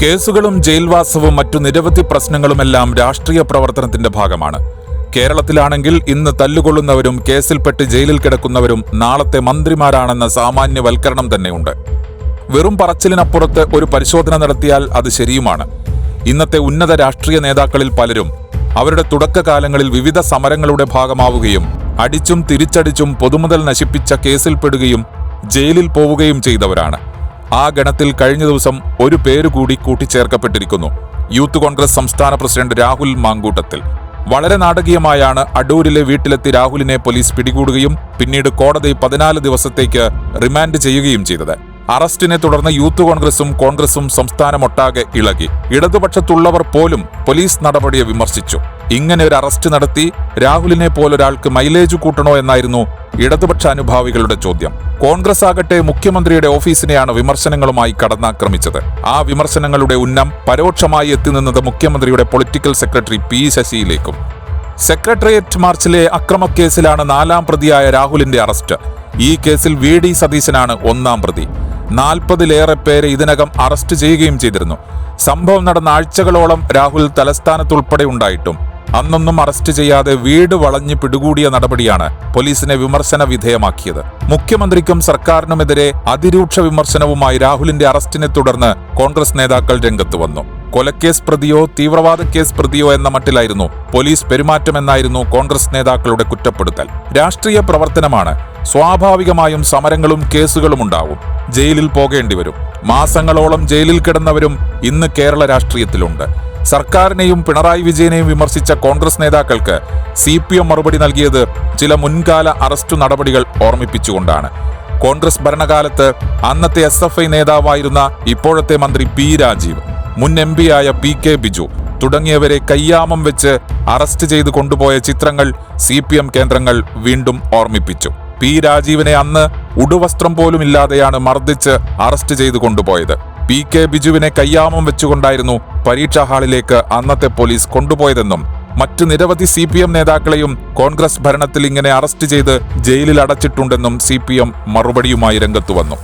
കേസുകളും ജയിൽവാസവും മറ്റു നിരവധി പ്രശ്നങ്ങളുമെല്ലാം രാഷ്ട്രീയ പ്രവർത്തനത്തിന്റെ ഭാഗമാണ്. കേരളത്തിലാണെങ്കിൽ ഇന്ന് തല്ലുകൊള്ളുന്നവരും കേസിൽപ്പെട്ട് ജയിലിൽ കിടക്കുന്നവരും നാളത്തെ മന്ത്രിമാരാണെന്ന സാമാന്യവൽക്കരണം തന്നെയുണ്ട്. വെറും പറച്ചിലിനപ്പുറത്ത് ഒരു പരിശോധന നടത്തിയാൽ അത് ശരിയുമാണ്. ഇന്നത്തെ ഉന്നത രാഷ്ട്രീയ നേതാക്കളിൽ പലരും അവരുടെ തുടക്കകാലങ്ങളിൽ വിവിധ സമരങ്ങളുടെ ഭാഗമാവുകയും അടിച്ചും തിരിച്ചടിച്ചും പൊതുമുതൽ നശിപ്പിച്ച കേസിൽപ്പെടുകയും ജയിലിൽ പോവുകയും ചെയ്തവരാണ്. ആ ഗണത്തിൽ കഴിഞ്ഞ ദിവസം ഒരു പേര് കൂടി കൂട്ടിച്ചേർക്കപ്പെട്ടിരിക്കുന്നു. യൂത്ത് കോൺഗ്രസ് സംസ്ഥാന പ്രസിഡന്റ് രാഹുൽ മാങ്കൂട്ടത്തിൽ. വളരെ നാടകീയമായാണ് അടൂരിലെ വീട്ടിലെത്തി രാഹുലിനെ പോലീസ് പിടികൂടുകയും പിന്നീട് കോടതി പതിനാല് ദിവസത്തേക്ക് റിമാൻഡ് ചെയ്യുകയും ചെയ്തത്. അറസ്റ്റിനെ തുടർന്ന് യൂത്ത് കോൺഗ്രസും കോൺഗ്രസും സംസ്ഥാനമൊട്ടാകെ ഇളകി. ഇടതുപക്ഷത്തുള്ളവർ പോലും പോലീസ് നടപടിയെ വിമർശിച്ചു. ഇങ്ങനെ ഒരു അറസ്റ്റ് നടത്തി രാഹുലിനെ പോലൊരാൾക്ക് മൈലേജ് കൂട്ടണോ എന്നായിരുന്നു ഇടതുപക്ഷ അനുഭാവികളുടെ ചോദ്യം. കോൺഗ്രസ് ആകട്ടെ മുഖ്യമന്ത്രിയുടെ ഓഫീസിനെയാണ് വിമർശനങ്ങളുമായി കടന്നാക്രമിച്ചത്. ആ വിമർശനങ്ങളുടെ ഉന്നം പരോക്ഷമായി എത്തി നിന്നത് മുഖ്യമന്ത്രിയുടെ പൊളിറ്റിക്കൽ സെക്രട്ടറി പി ശശിയിലേക്കും. സെക്രട്ടേറിയറ്റ് മാർച്ചിലെ അക്രമക്കേസിലാണ് നാലാം പ്രതിയായ രാഹുലിന്റെ അറസ്റ്റ്. ഈ കേസിൽ വി ഡി സതീശനാണ് ഒന്നാം പ്രതി. നാൽപ്പതിലേറെ പേരെ ഇതിനകം അറസ്റ്റ് ചെയ്യുകയും ചെയ്തിരുന്നു. സംഭവം നടന്ന ആഴ്ചകളോളം രാഹുൽ തലസ്ഥാനത്തുൾപ്പെടെ ഉണ്ടായിട്ടും. അന്നൊന്നും അറസ്റ്റ് ചെയ്യാതെ വീട് വളഞ്ഞ് പിടികൂടിയ നടപടിയാണ് പോലീസിനെ വിമർശന വിധേയമാക്കിയത്. മുഖ്യമന്ത്രിക്കും സർക്കാരിനുമെതിരെ അതിരൂക്ഷ വിമർശനവുമായി രാഹുലിന്റെ അറസ്റ്റിനെ തുടർന്ന് കോൺഗ്രസ് നേതാക്കൾ രംഗത്ത് വന്നു. കൊലക്കേസ് പ്രതിയോ തീവ്രവാദ കേസ് പ്രതിയോ എന്ന മട്ടിലായിരുന്നു പോലീസ് പെരുമാറ്റമെന്നായിരുന്നു കോൺഗ്രസ് നേതാക്കളുടെ കുറ്റപ്പെടുത്തൽ. രാഷ്ട്രീയ പ്രവർത്തനമാണ്. സ്വാഭാവികമായും സമരങ്ങളും കേസുകളും ഉണ്ടാവും. ജയിലിൽ പോകേണ്ടി വരും. മാസങ്ങളോളം ജയിലിൽ കിടന്നവരും ഇന്ന് കേരള രാഷ്ട്രീയത്തിലുണ്ട്. സർക്കാരിനെയും പിണറായി വിജയനെയും വിമർശിച്ച കോൺഗ്രസ് നേതാക്കൾക്ക് സി പി എം മറുപടി നൽകിയത് ചില മുൻകാല അറസ്റ്റ് നടപടികൾ ഓർമ്മിപ്പിച്ചുകൊണ്ടാണ്. കോൺഗ്രസ് ഭരണകാലത്ത് അന്നത്തെ എസ് നേതാവായിരുന്ന ഇപ്പോഴത്തെ മന്ത്രി പി രാജീവ്. മുൻ എം പിയായ പി കെ ബിജു തുടങ്ങിയവരെ കയ്യാമം വെച്ച് അറസ്റ്റ് ചെയ്ത് കൊണ്ടുപോയ ചിത്രങ്ങൾ സി പി എം കേന്ദ്രങ്ങൾ വീണ്ടും ഓർമ്മിപ്പിച്ചു. പി രാജീവിനെ അന്ന് ഉടുവസ്ത്രം പോലും ഇല്ലാതെയാണ് മർദ്ദിച്ച് അറസ്റ്റ് ചെയ്ത് കൊണ്ടുപോയത്. പി കെ ബിജുവിനെ കയ്യാമം വെച്ചുകൊണ്ടായിരുന്നു പരീക്ഷാ ഹാളിലേക്ക് അന്നത്തെ പോലീസ് കൊണ്ടുപോയതെന്നും മറ്റ് നിരവധി സി പി എം നേതാക്കളെയും കോൺഗ്രസ് ഭരണത്തിൽ ഇങ്ങനെ അറസ്റ്റ് ചെയ്ത് ജയിലിൽ അടച്ചിട്ടുണ്ടെന്നും സി പി എം മറുപടിയുമായി രംഗത്തു വന്നു.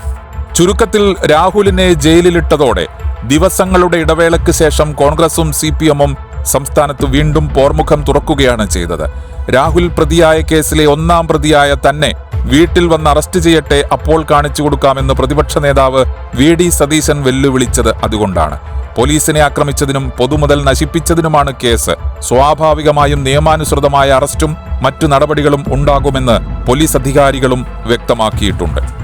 ചുരുക്കത്തിൽ രാഹുലിനെ ജയിലിലിട്ടതോടെ ദിവസങ്ങളുടെ ഇടവേളയ്ക്ക് ശേഷം കോൺഗ്രസും സി പി എമ്മും സംസ്ഥാനത്ത് വീണ്ടും പോർമുഖം തുറക്കുകയാണ് ചെയ്തത്. രാഹുൽ പ്രതിയായ കേസിലെ ഒന്നാം പ്രതിയായ തന്നെ വീട്ടിൽ വന്ന് അറസ്റ്റ് ചെയ്യട്ടെ അപ്പോൾ കാണിച്ചു കൊടുക്കാമെന്ന് പ്രതിപക്ഷ നേതാവ് വി ഡി സതീശൻ വെല്ലുവിളിച്ചത് അതുകൊണ്ടാണ്. പോലീസിനെ ആക്രമിച്ചതിനും പൊതുമുതൽ നശിപ്പിച്ചതിനുമാണ് കേസ്. സ്വാഭാവികമായും നിയമാനുസൃതമായ അറസ്റ്റും മറ്റു നടപടികളും ഉണ്ടാകുമെന്ന് പോലീസ് അധികാരികളും വ്യക്തമാക്കിയിട്ടുണ്ട്.